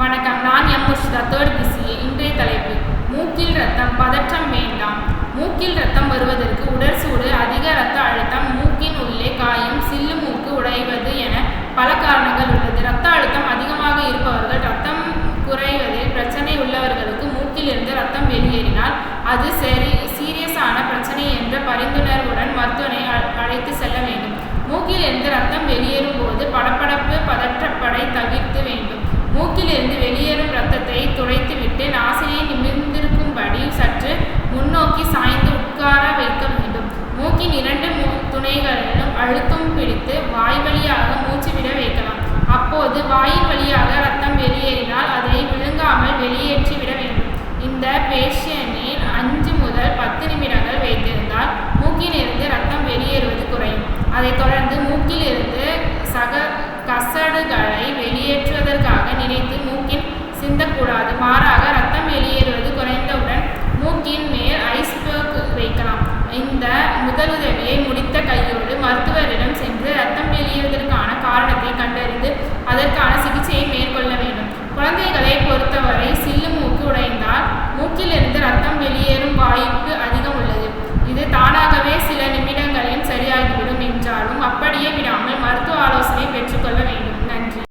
வணக்கம். நான் M. Murshida third PCA இன்றைய தலைப்பு. மூக்கில் ரத்தம் பதற்றம் வேண்டாம். மூக்கில் ரத்தம் வருவதற்கு உடல் சூடு அதிக இரத்த அழுத்தம் மூக்கின் உள்ளே காயம் சில்லு மூக்கு உடைவது என பல காரணங்கள் உள்ளது. ரத்த அழுத்தம் அதிகமாக இருப்பவர்கள் ரத்தம் குறைவதில் பிரச்சனை உள்ளவர்களுக்கு மூக்கிலிருந்து ரத்தம் வெளியேறினால் அது சரி சீரியஸான பிரச்சனை என்ற அழுத்தம் பிடித்து வாய் வழியாக மூச்சு விட வைக்கலாம். அப்போது வாயின் வழியாக ரத்தம் வெளியேறினால் அதை விழுங்காமல் வெளியேற்றி விட வேண்டும். இந்த பேஷனில் அஞ்சு முதல் பத்து நிமிடங்கள் வைத்திருந்தால் மூக்கிலிருந்து ரத்தம் வெளியேறுவது குறையும். அதைத் தொடர்ந்து மூக்கிலிருந்து சக கசடுகளை வெளியேற்றுவதற்காக நினைத்து மூக்கின் சிந்தக்கூடாது. மாறாக ரத்தம் வெளியேறுவது குறைந்தவுடன் மூக்கின் மேல் ஐஸ்பர்க் வைக்கலாம். இந்த முதலுதவியை முடித்த அதற்கான சிகிச்சையை மேற்கொள்ள வேண்டும். குழந்தைகளை பொறுத்தவரை சில்லு மூக்கு உடைந்தால் மூக்கிலிருந்து ரத்தம் வெளியேறும் வாய்ப்பு அதிகம் உள்ளது. இது தானாகவே சில நிமிடங்களில் சரியாகிவிடும் என்றாலும் அப்படியே விடாமல் மருத்துவ ஆலோசனை பெற்று